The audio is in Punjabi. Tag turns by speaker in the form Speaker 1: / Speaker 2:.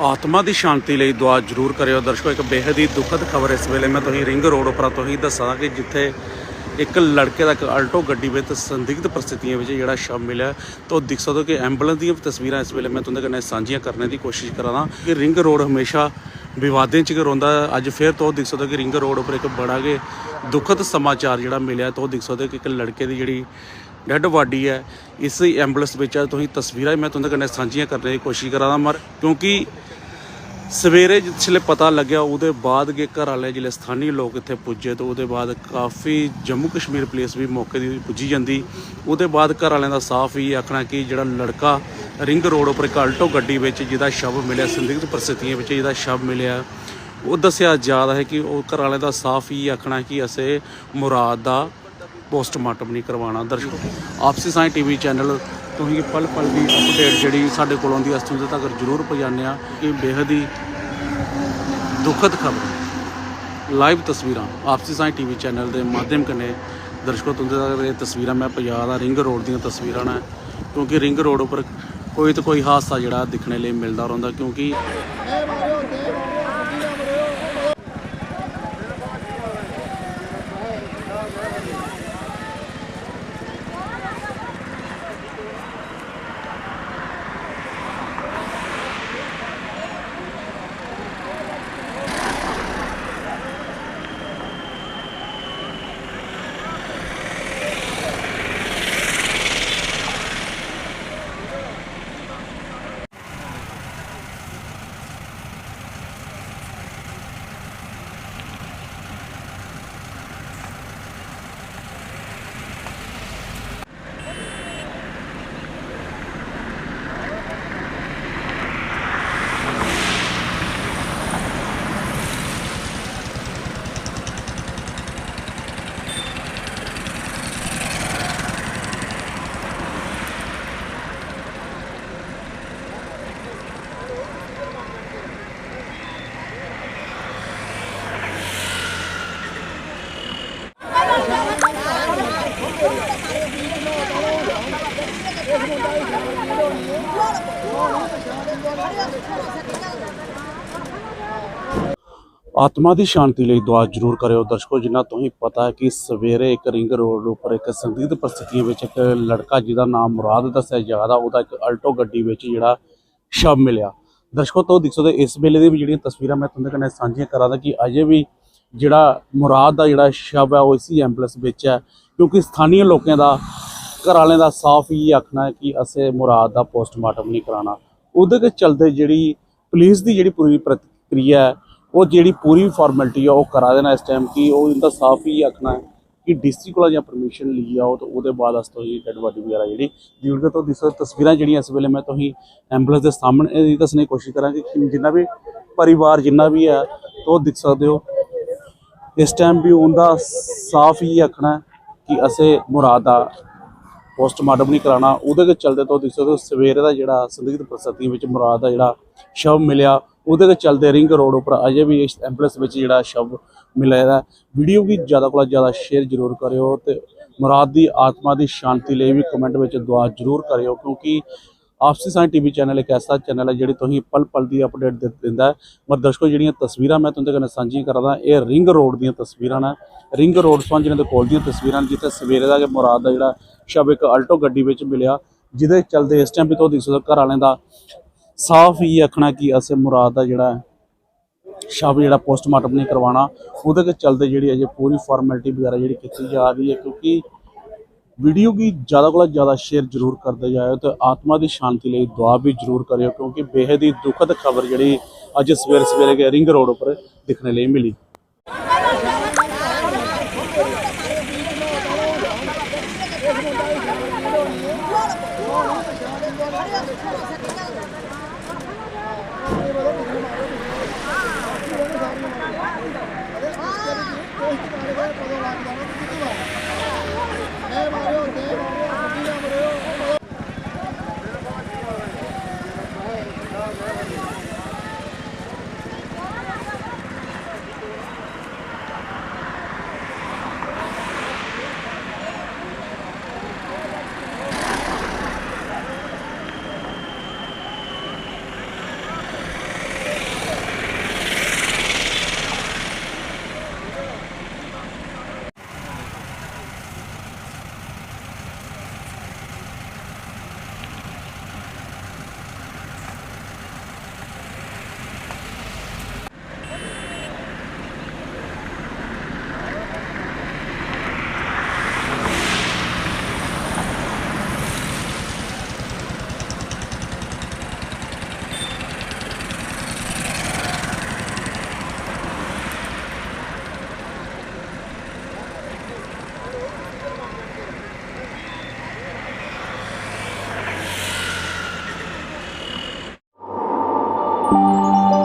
Speaker 1: ਆਤਮਾ ਦੀ ਸ਼ਾਂਤੀ ਲਈ ਦੁਆ ਜ਼ਰੂਰ ਕਰਿਓ। ਦਰਸ਼ਕੋ, ਇੱਕ ਬੇहद ਹੀ ਦੁਖਦ ਖਬਰ ਇਸ ਵੇਲੇ ਮੈਂ ਤੁਸੀਂ ਰਿੰਗ ਰੋਡ ਉੱਪਰ ਤੋਂ ਹੀ ਦੱਸਾਂ ਕਿ ਜਿੱਥੇ ਇੱਕ ਲੜਕੇ ਦਾ ਇੱਕ ਆਲਟੋ ਗੱਡੀ ਵਿੱਚ ਸੰਦਿਗਧ ਪਰਿਸਥਿਤੀਆਂ ਵਿੱਚ ਜਿਹੜਾ ਸ਼ਵ ਮਿਲਿਆ ਤਾਂ ਦਿਖ ਸਕਦਾ ਕਿ ਐਂਬੂਲੈਂਸ ਦੀਆਂ ਤਸਵੀਰਾਂ ਇਸ ਵੇਲੇ ਮੈਂ ਤੁਹਾਡੇ ਨਾਲ ਸਾਂਝੀਆਂ ਕਰਨ ਦੀ ਕੋਸ਼ਿਸ਼ ਕਰਾਂ ਕਿ ਰਿੰਗ ਰੋਡ ਹਮੇਸ਼ਾ ਵਿਵਾਦਾਂ 'ਚ ਰੋਂਦਾ ਹੈ। ਅੱਜ ਫੇਰ ਤੋਂ ਦਿਖ ਸਕਦਾ ਕਿ ਰਿੰਗ ਰੋਡ ਉੱਪਰ ਇੱਕ ਬੜਾ ਕੇ ਦੁਖਦ ਸਮਾਚਾਰ ਜਿਹੜਾ ਮਿਲਿਆ ਤਾਂ ਉਹ ਦਿਖ ਸਕਦਾ ਕਿ ਇੱਕ ਲੜਕੇ ਦੀ ਜਿਹੜੀ ਡੈੱਡ ਬਾਡੀ ਹੈ, ਇਸ ਐਂਬੂਲੈਂਸ ਵਿੱਚ ਆ, ਤੁਸੀਂ ਤਸਵੀਰਾਂ ਮੈਂ ਤੁਹਾਡੇ ਨਾਲ ਸਾਂਝੀਆਂ ਕਰਨ ਦੀ ਕੋਸ਼ਿਸ਼ ਕਰਾਂ ਮਰ, ਕਿਉਂਕਿ ਸਵੇਰੇ ਜਿਸਲੇ ਪਤਾ ਲੱਗਿਆ, ਉਹਦੇ ਬਾਅਦ ਕੇ ਘਰ ਵਾਲੇ ਜਿਹੜੇ ਸਥਾਨੀ ਲੋਕ ਇੱਥੇ ਪੁੱਜੇ, ਤੇ ਉਹਦੇ ਬਾਅਦ ਕਾਫੀ ਜੰਮੂ ਕਸ਼ਮੀਰ ਪੁਲਿਸ ਵੀ ਮੌਕੇ ਦੀ ਪੁੱਜੀ ਜਾਂਦੀ। ਉਹਦੇ ਬਾਅਦ ਘਰ ਵਾਲਿਆਂ ਦਾ ਸਾਫ਼ ਹੀ ਆਖਣਾ ਕਿ ਜਿਹੜਾ ਲੜਕਾ ਰਿੰਗ ਰੋਡ ਉੱਪਰ ਇੱਕ ਆਲਟੋ ਗੱਡੀ ਵਿੱਚ ਜਿਹਦਾ ਸ਼ਵ ਮਿਲਿਆ, ਸੰਦਿਗਧ ਪਰਿਸਥਿਤੀਆਂ ਵਿੱਚ ਜਿਹਦਾ ਸ਼ਵ ਮਿਲਿਆ, ਉਹ ਦੱਸਿਆ ਜਾ ਰਿਹਾ ਹੈ ਕਿ ਉਹ ਘਰ ਵਾਲਿਆਂ ਦਾ ਸਾਫ਼ ਹੀ ਆਖਣਾ ਕਿ ਅਸੀਂ ਮੁਰਾਦ ਦਾ ਪੋਸਟਮਾਰਟਮ ਨਹੀਂ ਕਰਵਾਉਣਾ। ਦਰਸ਼ਕੋ, ਆਪਸੀ ਸਾਈ ਟੀਵੀ ਚੈਨਲ ਤੁਸੀਂ ਪਲ ਪਲ ਦੀ ਅਪਡੇਟ ਜਿਹੜੀ ਸਾਡੇ ਕੋਲ ਆਉਂਦੀ ਹੈ ਅਸਤੂ ਤੱਕ ਜ਼ਰੂਰ ਪਹੁੰਚਾਉਂਦੇ ਆ ਕਿ ਬੇਹੱਦ ਹੀ ਦੁਖਦ ਖਬਰ ਲਾਈਵ ਤਸਵੀਰਾਂ, ਆਪਸੀ ਸਾਈ ਟੀਵੀ ਚੈਨਲ ਦੇ ਮਾਧਿਅਮ ਕਨੇ ਦਰਸ਼ਕੋ, ਤੁੰਦੇ ਤੱਕ ਇਹ ਤਸਵੀਰਾਂ ਮੈਂ ਪੰਜਾਬ ਦਾ ਰਿੰਗ ਰੋਡ ਦੀਆਂ ਤਸਵੀਰਾਂ ਨੇ ਕਿਉਂਕਿ ਰਿੰਗ ਰੋਡ ਉੱਪਰ ਕੋਈ ਤੇ ਕੋਈ ਹਾਦਸਾ ਜਿਹੜਾ ਦਿਖਣੇ ਲਈ ਮਿਲਦਾ ਰਹਿੰਦਾ, ਕਿਉਂਕਿ ਆਤਮਾ ਦੀ ਸ਼ਾਂਤੀ ਲਈ ਦੁਆ ਜ਼ਰੂਰ ਕਰਿਓ। ਦਰਸ਼ਕੋ, ਜਿੰਨਾ ਤੁਸੀਂ ਪਤਾ ਹੈ ਕਿ ਸਵੇਰੇ ਇੱਕ ਰਿੰਗ ਰੋਡ ਉੱਪਰ ਇੱਕ ਸੰਦਿਗਧ ਪਰਿਸਥਿਤੀਆਂ ਵਿੱਚ ਇੱਕ ਲੜਕਾ ਜਿਹਦਾ ਨਾਮ ਮੁਰਾਦ ਦੱਸਿਆ ਜਾਂਦਾ ਉਹਦਾ ਇੱਕ ਆਲਟੋ ਗੱਡੀ ਵਿੱਚ ਜਿਹੜਾ ਸ਼ਵ ਮਿਲਿਆ। ਦਰਸ਼ਕੋ ਤੋਂ ਦੇਖ ਸਕਦੇ ਇਸ ਵੇਲੇ ਦੀ ਵੀ ਜਿਹੜੀਆਂ ਤਸਵੀਰਾਂ ਮੈਂ ਤੁਹਾਡੇ ਨਾਲ ਸਾਂਝੀਆਂ ਕਰਾਂ ਦਾ ਕਿ ਅਜੇ ਵੀ ਜਿਹੜਾ ਮੁਰਾਦ ਦਾ ਜਿਹੜਾ ਸ਼ਵ ਹੈ, ਉਹ ਇਸੀ ਐਂਬੂਲੈਂਸ ਵਿੱਚ ਹੈ, ਕਿਉਂਕਿ ਸਥਾਨੀ ਲੋਕਾਂ ਦਾ ਘਰ ਵਾਲਿਆਂ ਦਾ ਸਾਫ਼ ਹੀ ਆਖਣਾ ਹੈ ਕਿ ਅਸੀਂ ਮੁਰਾਦ ਦਾ ਪੋਸਟਮਾਰਟਮ ਨਹੀਂ ਕਰਾਉਣਾ। ਉਹਦੇ ਦੇ ਚਲਦੇ ਜਿਹੜੀ ਪੁਲਿਸ ਦੀ ਜਿਹੜੀ ਪੂਰੀ ਪ੍ਰਕਿਰਿਆ ਹੈ ਉਹ ਜਿਹੜੀ ਪੂਰੀ ਫਾਰਮੈਲਿਟੀ ਆ, ਉਹ ਕਰਾ ਦੇਣਾ ਇਸ ਟਾਈਮ ਕਿ ਉਹ ਇਹਦਾ ਸਾਫ਼ ਹੀ ਆਖਣਾ ਹੈ ਕਿ ਡੀਸੀ ਕੋਲ ਜਾਂ ਪਰਮਿਸ਼ਨ ਲਈ ਆਓ ਤਾਂ ਉਹਦੇ ਬਾਅਦ ਅਸ ਤੋਂ ਜੀ ਡੈਡ ਬਾਡੀ ਵਗੈਰਾ ਜਿਹੜੀ ਵੀਡੀਓ ਤੋਂ ਦਿਸ ਤਸਵੀਰਾਂ ਜਿਹੜੀਆਂ ਇਸ ਵੇਲੇ ਮੈਂ ਤੁਸੀਂ ਐਂਬੂਲੈਂਸ ਦੇ ਸਾਹਮਣੇ ਇਹ ਦੱਸਣ ਦੀ ਕੋਸ਼ਿਸ਼ ਕਰਾਂਗੇ ਕਿ ਜਿੰਨਾ ਵੀ ਪਰਿਵਾਰ ਜਿੰਨਾ ਵੀ ਹੈ ਉਹ ਦਿਖ ਸਕਦੇ ਹੋ। ਇਸ ਟਾਈਮ ਵੀ ਉਹਦਾ ਸਾਫ਼ ਹੀ ਆਖਣਾ ਕਿ ਅਸੀਂ ਮੁਰਾਦ ਦਾ ਪੋਸਟਮਾਰਟਮ ਨਹੀਂ ਕਰਾਉਣਾ, ਉਹਦੇ ਦੇ ਚਲਦੇ ਤੋਂ ਦੇਖ ਸਵੇਰੇ ਦਾ ਜਿਹੜਾ ਸੰਦਿਗਧ ਪ੍ਰਸਤੀ ਵਿੱਚ ਮੁਰਾਦ ਦਾ ਜਿਹੜਾ ਸ਼ਵ ਮਿਲਿਆ ਉਹਦੇ ਦੇ ਚਲਦੇ ਰਿੰਗ ਰੋਡ ਉੱਪਰ ਅਜੇ ਵੀ ਇਸ ਐਂਬੂਲੈਂਸ ਵਿੱਚ ਜਿਹੜਾ ਸ਼ਵ ਮਿਲਿਆ ਹੈ ਵੀਡੀਓ ਵੀ ਜ਼ਿਆਦਾ ਕੋਲ ਜ਼ਿਆਦਾ ਸ਼ੇਅਰ ਜ਼ਰੂਰ ਕਰਿਓ ਤੇ ਮੁਰਾਦ ਦੀ ਆਤਮਾ ਦੀ ਸ਼ਾਂਤੀ ਲਈ ਵੀ ਕਮੈਂਟ ਵਿੱਚ ਦੁਆ ਜ਼ਰੂਰ ਕਰਿਓ ਕਿਉਂਕਿ ਆਪਸੀ ਸਾਇੰਸ ਟੀਵੀ ਚੈਨਲ ਇੱਕ ਐਸਾ ਚੈਨਲ ਹੈ ਜਿਹੜੀ ਤੁਸੀਂ ਪਲ ਪਲ ਦੀ ਅਪਡੇਟ ਦਿੰਦਾ ਹੈ। ਪਰ ਦਰਸ਼ਕੋ, ਜਿਹੜੀਆਂ ਤਸਵੀਰਾਂ ਮੈਂ ਤੁਹਾਡੇ ਨਾਲ ਸਾਂਝੀਆਂ ਕਰਦਾ, ਇਹ ਰਿੰਗ ਰੋਡ ਦੀਆਂ ਤਸਵੀਰਾਂ ਨੇ। ਰਿੰਗ ਰੋਡ ਤੋਂ ਜਿਹਨਾਂ ਦੇ ਕੋਲ ਦੀਆਂ ਤਸਵੀਰਾਂ ਜਿੱਥੇ ਸਵੇਰੇ ਦਾ ਮੁਰਾਦ ਦਾ ਜਿਹੜਾ ਸ਼ਬ ਇੱਕ ਆਲਟੋ ਗੱਡੀ ਵਿੱਚ ਮਿਲਿਆ, ਜਿਹਦੇ ਚਲਦੇ ਇਸ ਟਾਈਮ ਵੀ ਤੋਂ ਦੇਖ ਘਰ ਵਾਲਿਆਂ ਦਾ ਸਾਫ਼ ਹੀ ਆਖਣਾ ਕਿ ਅਸੇ ਮੁਰਾਦ ਦਾ ਜਿਹੜਾ ਸ਼ਬ ਜਿਹੜਾ ਪੋਸਟਮਾਰਟਮ ਨਹੀਂ ਕਰਵਾਉਣਾ, ਉਹਦੇ ਕੇ ਚਲਦੇ ਜਿਹੜੀ ਅਜੇ ਪੂਰੀ ਫਾਰਮੈਲਿਟੀ ਵਗੈਰਾ ਜਿਹੜੀ ਕੀਤੀ ਜਾ ਰਹੀ ਹੈ, ਕਿਉਂਕਿ ਵੀਡੀਓ ਕੀ ਜ਼ਿਆਦਾ ਕੋਲ ਜ਼ਿਆਦਾ ਸ਼ੇਅਰ ਜ਼ਰੂਰ ਕਰਦੇ ਜਾਇਓ ਤੇ ਆਤਮਾ ਦੀ ਸ਼ਾਂਤੀ ਲਈ ਦੁਆ ਵੀ ਜ਼ਰੂਰ ਕਰਿਓ, ਕਿਉਂਕਿ ਬੇहद ਹੀ ਦੁਖਦ ਖਬਰ ਜਿਹੜੀ ਅੱਜ ਸਵੇਰ ਸਵੇਰੇ ਕੇ ਰਿੰਗ ਰੋਡ ਉੱਪਰ ਦਿਖਣ ਲਈ ਮਿਲੀ। ਹੈ